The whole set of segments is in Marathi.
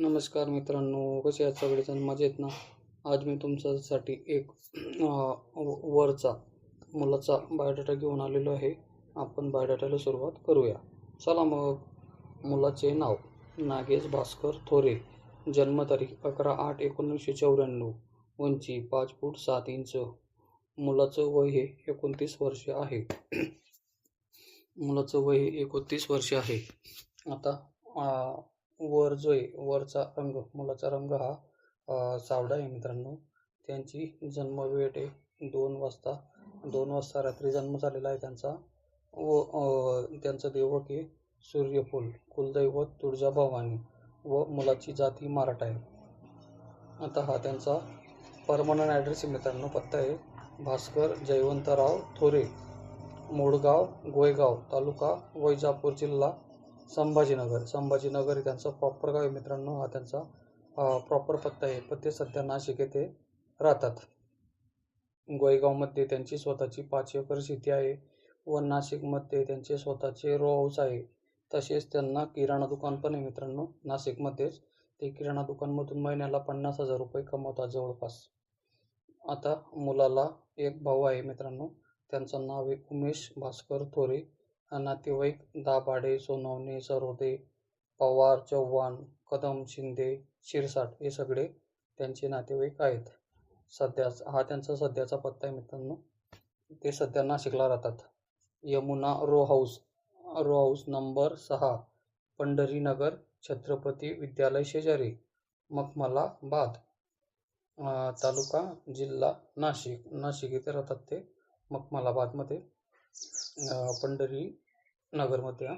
नमस्कार मित्रांनो कसे आहात सगळेजण? मजेत ना? आज मी तुमच्यासाठी एक व- वरचा मुलाचा बायोडाटा घेऊन आलेलो आहे. आपण बायोडाटाला सुरुवात करूया. चला मग मुलाचे नाव नागेश भास्कर थोरे. जन्मतारीख अकरा आठ एकोणीसशे चौऱ्याण्णव. उंची पाच फूट सात इंच. मुलाचं वय हे एकोणतीस वर्ष आहे. मुलाचं वय हे एकोणतीस वर्ष आहे. आता वर जो आहे वरचा रंग मुलाचा रंग हा अ, सावळा आहे मित्रांनो. त्यांची जन्मवेळ आहे दोन वाजता दोन वाजता रात्री जन्म झालेला आहे त्यांचा. व त्यांचं देवक आहे सूर्यफूल कुलदैवत तुळजाभवानी व मुलाची जाती मराठा आहे. आता हा त्यांचा परमनंट ॲड्रेस आहे मित्रांनो पत्ता आहे भास्कर जयवंतराव थोरे मोडगाव गोयगाव तालुका वैजापूर जिल्हा संभाजीनगर. संभाजीनगर हे त्यांचं प्रॉपर गाव आहे मित्रांनो. हा त्यांचा प्रॉपर पत्ता आहे. पण ते सध्या नाशिक येथे राहतात. गोयगावमध्ये त्यांची स्वतःची पाच एकर शेती आहे व नाशिकमध्ये त्यांचे स्वतःचे रो हाऊस आहे. तसेच त्यांना किराणा दुकान पण आहे मित्रांनो. नाशिकमध्येच ते किराणा दुकानमधून महिन्याला पन्नास हजार रुपये कमवतात जवळपास. आता मुलाला एक भाऊ आहे मित्रांनो. त्यांचं नाव आहे उमेश भास्कर थोरे. नातेवाईक दाभाडे सोनवणे सरोदे पवार चव्हाण कदम शिंदे शिरसाट हे सगळे त्यांचे नातेवाईक आहेत. सध्या हा त्यांचा सध्याचा पत्ता आहे मित्रांनो. ते सध्या नाशिकला राहतात. Yamuna row house row house number सहा पंढरीनगर छत्रपती विद्यालय शेजारी मखमलाबाद तालुका जिल्हा नाशिक. नाशिक इथे राहतात ते मखमलाबादमध्ये पंढरी नगरमध्ये.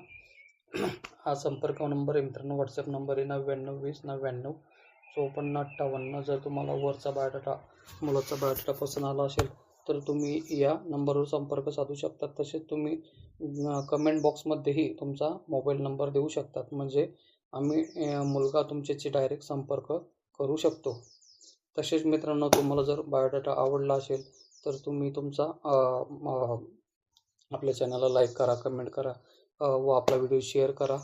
हा संपर्क नंबर आहे मित्रांनो व्हॉट्सअप नंबर आहे नव्याण्णव वीस नव्याण्णव चोपन्न अठ्ठावन्न. जर तुम्हाला वरचा बायोडाटा मुलाचा बायोडाटा पसंत आला असेल तर तुम्ही या नंबरवर संपर्क साधू शकतात तसेच तुम्ही कमेंट बॉक्समध्येही तुमचा मोबाईल नंबर देऊ शकतात म्हणजे आम्ही मुलगा तुमच्याशी डायरेक्ट संपर्क करू शकतो. तसेच मित्रांनो तुम्हाला जर बायोडाटा आवडला असेल तर तुम्ही तुमचा आपल्या चॅनलला लाईक करा कमेंट करा व आपला व्हिडिओ शेअर करा.